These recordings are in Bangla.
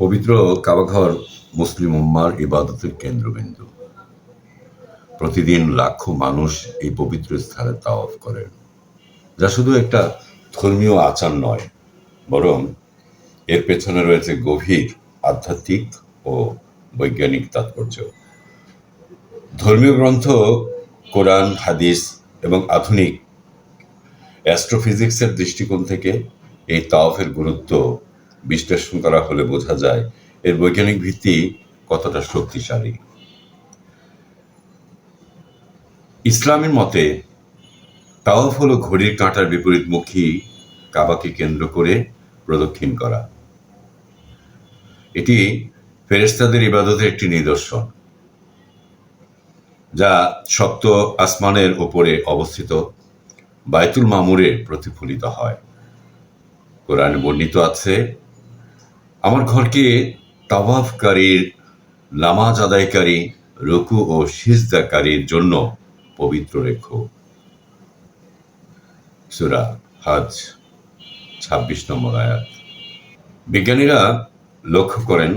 পবিত্র কাবাঘর মুসলিম উম্মার ইবাদতের কেন্দ্রবিন্দু। প্রতিদিন লাখো মানুষ এই পবিত্র স্থানে তাওয়াফ করেন, যা শুধু একটা ধর্মীয় আচার নয়, বরং এর পেছনে রয়েছে গভীর আধ্যাত্মিক ও বৈজ্ঞানিক তাৎপর্য। ধর্মীয় গ্রন্থ, কোরআন, হাদিস এবং আধুনিক অ্যাস্ট্রোফিজিক্সের দৃষ্টিকোণ থেকে এই তাওফের গুরুত্ব বিশ্লেষণ করা হলে বোঝা যায় এর বৈজ্ঞানিক ভিত্তি কতটা শক্তিশালী। ইসলামের মতে, তাওয়াফ হলো ঘড়ির কাঁটার বিপরীতমুখী কাবাকে কেন্দ্র করে প্রদক্ষিণ করা। এটি ফেরেস্তাদের ইবাদতের একটি নিদর্শন, যা সপ্ত আসমানের ওপরে অবস্থিত বায়তুল মামুরে প্রতিফলিত হয়। কোরআনে বর্ণিত আছে আমার ঘরকে তাওয়াফকারীর, নামাজ আদায়কারী, রকু ও সিজদাকারীর জন্য পবিত্র রেখো। সুরা হাজ, ছাব্বিশ নম্বর আয়াত। বিজ্ঞানীরা লক্ষ্য করেন,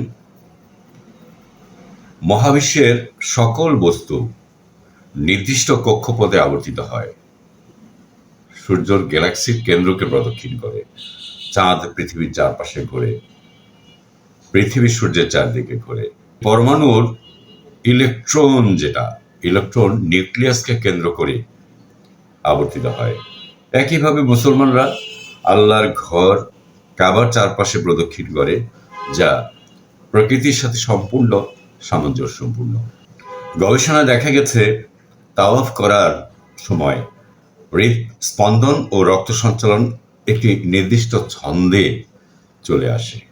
মহাবিশ্বের সকল বস্তু নির্দিষ্ট কক্ষপথে আবর্তিত হয়। সূর্যর গ্যালাক্সির কেন্দ্রকে প্রদক্ষিণ করে, চাঁদ পৃথিবীর চারপাশে ঘোরে। পৃথিবী সূর্যের চারদিকে ঘোরে পরমাণুর ইলেকট্রন যেটা ইলেকট্রন নিউক্লিয়াসকে কেন্দ্র করে আবর্তিত হয়। একইভাবে মুসলমানরা আল্লাহর ঘর কাবার চারপাশে প্রদক্ষিণ করে, যা প্রকৃতির সাথে সম্পূর্ণ সামঞ্জস্যপূর্ণ। গবেষণা দেখা গেছে, তাওয়াফ করার সময় হৃদ স্পন্দন ও রক্ত সঞ্চালন একটি নির্দিষ্ট ছন্দে চলে আসে।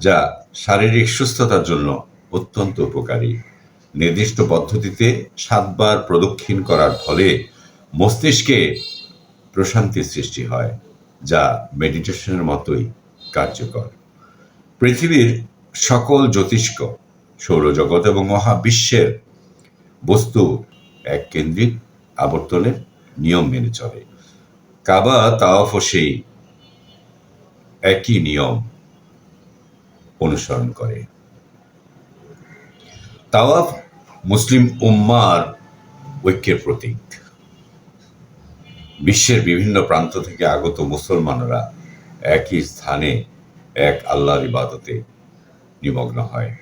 যা শারীরিক সুস্থতার জন্য অত্যন্ত উপকারী। নির্দিষ্ট পদ্ধতিতে সাতবার প্রদক্ষিণ করার ফলে মস্তিষ্কে প্রশান্তি সৃষ্টি হয়, যা মেডিটেশনের মতোই কার্যকর। পৃথিবীর সকল জ্যোতিষ্ক, সৌরজগৎ এবং মহাবিশ্বের বস্তু এক কেন্দ্রিক আবর্তনের নিয়ম মেনে চলে। কাবা, তাওয়াফ সেই একই নিয়ম অনুসরণ করে। তাওয়াফ মুসলিম উম্মার ঐক্যের প্রতীক। বিশ্বের বিভিন্ন প্রান্ত থেকে আগত মুসলমানরা একই স্থানে এক আল্লাহর ইবাদতে নিমগ্ন হয়।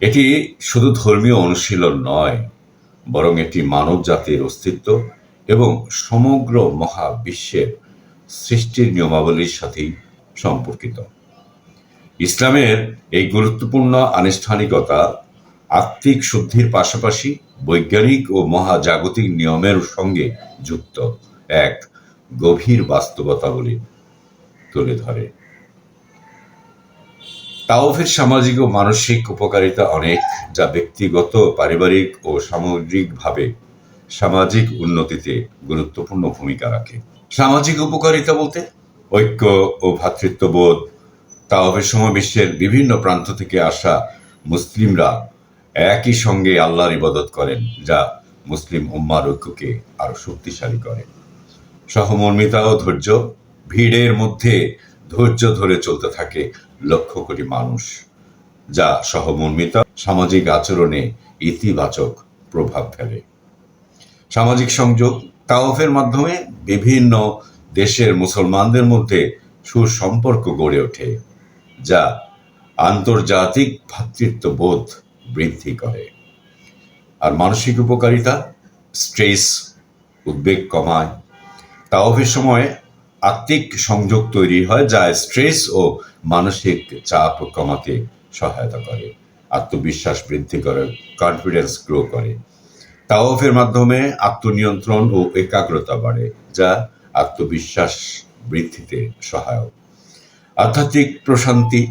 এটি শুধু ধর্মীয় অনুশীলন নয়, বরং এটি মানব জাতির অস্তিত্ব এবং সমগ্র মহাবিশ্বের সৃষ্টির নিয়মাবলীর সাথেই সম্পর্কিত। ইসলামের এই গুরুত্বপূর্ণ আনুষ্ঠানিকতা আত্মিক শুদ্ধির পাশাপাশি বৈজ্ঞানিক ও মহাজাগতিক নিয়মের সঙ্গে যুক্ত এক গভীর বাস্তবতাবলী তুলে ধরে। তাওফের সামাজিক ও মানসিক উপকারিতা অনেক, যা ব্যক্তিগত, পারিবারিক ও সামগ্রিকভাবে সামাজিক উন্নতিতে গুরুত্বপূর্ণ ভূমিকা রাখে। সামাজিক উপকারিতা বলতে ঐক্য ও ভ্রাতৃত্ববোধ তাওফের সময় বিশ্বের বিভিন্ন প্রান্ত থেকে আসা মুসলিমরা একই সঙ্গে আল্লাহর ইবাদত করেন, যা মুসলিম উম্মার ঐক্যকে আরও শক্তিশালী করে। সহমর্মিতা ও ধৈর্য ভিড়ের মধ্যে ধৈর্য ধরে চলতে থাকে লক্ষ কোটি মানুষ, যা সহমর্মিতা সামাজিক আচরণে ইতিবাচক প্রভাব ফেলে। সামাজিক সংযোগ তাওফের মাধ্যমে বিভিন্ন দেশের মুসলমানদের মধ্যে সুসম্পর্ক গড়ে ওঠে, যা আন্তর্জাতিক ভ্রাতৃত্ববোধ বৃদ্ধি করে। আর মানসিক উপকারিতা, স্ট্রেস, উদ্বেগ কমায়। তাওফের সময় আত্মিক সংযোগ তৈরি হয়, যা স্ট্রেস ও মানসিক চাপ কমাতে সহায়তা করে। আত্মবিশ্বাস বৃদ্ধি করে কনফিডেন্স গ্রো করে। তাওয়াফের মাধ্যমে আত্মনিয়ন্ত্রণ ও একাগ্রতা বাড়ে, যা আত্মবিশ্বাস বৃদ্ধিতে সহায়ক। আধ্যাত্মিক প্রশান্তি,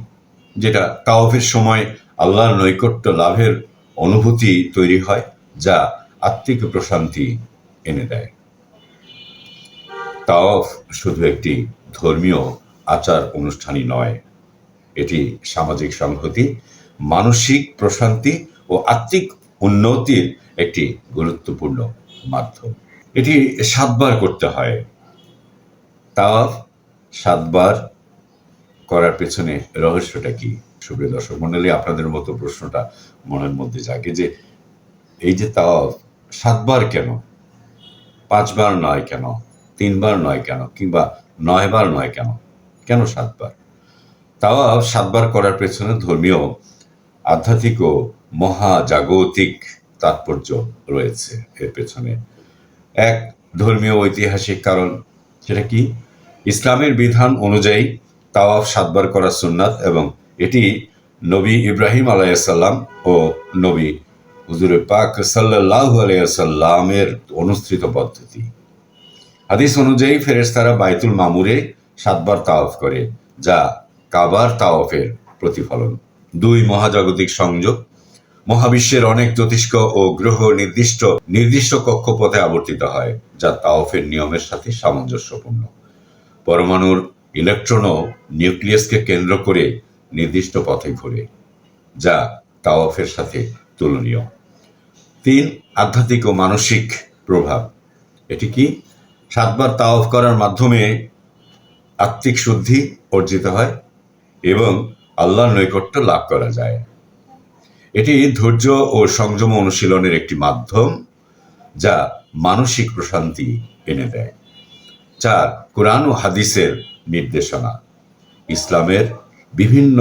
যেটা তাওয়াফের সময় আল্লাহর নৈকট্য লাভের অনুভূতি তৈরি হয়, যা আত্মিক প্রশান্তি এনে দেয়। তাওয়াফ শুধু একটি ধর্মীয় আচার অনুষ্ঠানই নয়, এটি সামাজিক সংহতি, মানসিক প্রশান্তি ও আত্মিক উন্নতির একটি গুরুত্বপূর্ণ মাধ্যম। এটি সাতবার করতে হয় তাওয়াফ সাতবার করার পেছনে রহস্যটা কি? সুপ্রিয় দর্শক মন্ডলী, আপনাদের মতো প্রশ্নটা মনের মধ্যে জাগে যে এই যে তাওয়াফ সাতবার কেন? পাঁচবার নয় কেন? তিনবার নয় কেন? কিংবা নয়বার নয় কেন? কেন সাতবার? তাওয়াফ সাতবার করার পেছনে ধর্মীয়, আধ্যাত্মিক ও মহাজাগতিক তাৎপর্য রয়েছে এর পেছনে। এক, ধর্মীয় ঐতিহাসিক কারণ সেটা কি? ইসলামের বিধান অনুযায়ী তাওয়াফ সাতবার করা সুন্নাত এবং এটি নবী ইব্রাহিম আলাইসাল্লাম ও নবী হুজুর পাক সাল্লাহ আলাইসাল্লামের অনুসৃত পদ্ধতি। হাদিস অনুযায়ী ফেরেশতারা বাইতুল মামুরে সাতবার তাওয়াফ করে, যা কাবার তাওয়াফের প্রতিফলন। দুই মহাজাগতিক সংযোগ। মহাবিশ্বের অনেক জ্যোতিষ্ক ও গ্রহ নির্দিষ্ট নির্দিষ্ট কক্ষপথে আবর্তিত হয়, যা তাওফের নিয়মের সাথে সামঞ্জস্যপূর্ণ। পরমাণুর ইলেকট্রনও নিউক্লিয়াসকে কেন্দ্র করে নির্দিষ্ট পথে ঘোরে, যা তাওয়াফের সাথে তুলনীয়। তিন, আধ্যাত্মিক ও মানসিক প্রভাব। এটি কি? সাতবার তাওয়াফ করার মাধ্যমে আত্মিক শুদ্ধি অর্জিত হয় এবং আল্লাহর নৈকট্য লাভ করা যায়। এটি ধৈর্য ও সংযম অনুশীলনের একটি মাধ্যম, যা মানসিক প্রশান্তি এনে দেয়। চার কোরআন ও হাদিসের নির্দেশনা। ইসলামের বিভিন্ন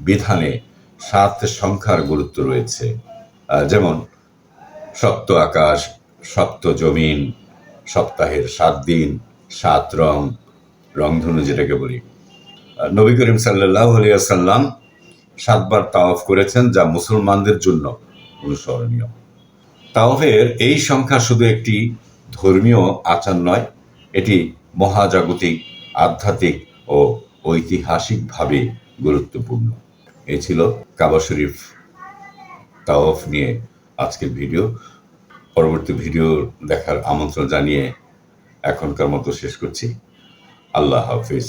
বিধানে সাত সংখ্যার গুরুত্ব রয়েছে। যেমন, সপ্ত আকাশ, সপ্ত জমিন, সপ্তাহের সাত দিন, সাত রং, রংধনু যেটাকে বলি। নবী করিম সাল্লাহ আলিয়াল্লাম সাতবার তাওয়াফ করেছেন, যা মুসলমানদের জন্য অনুসরণীয়। তাওফের এই সংখ্যা শুধু একটি ধর্মীয় আচার নয় এটি মহাজাগতিক, আধ্যাত্মিক ও ঐতিহাসিকভাবে গুরুত্বপূর্ণ। এ ছিল কাবা শরীফ তাওফ নিয়ে আজকের ভিডিও। পরবর্তী ভিডিও দেখার আমন্ত্রণ জানিয়ে এখনকার মতো শেষ করছি। আল্লাহ হাফিজ।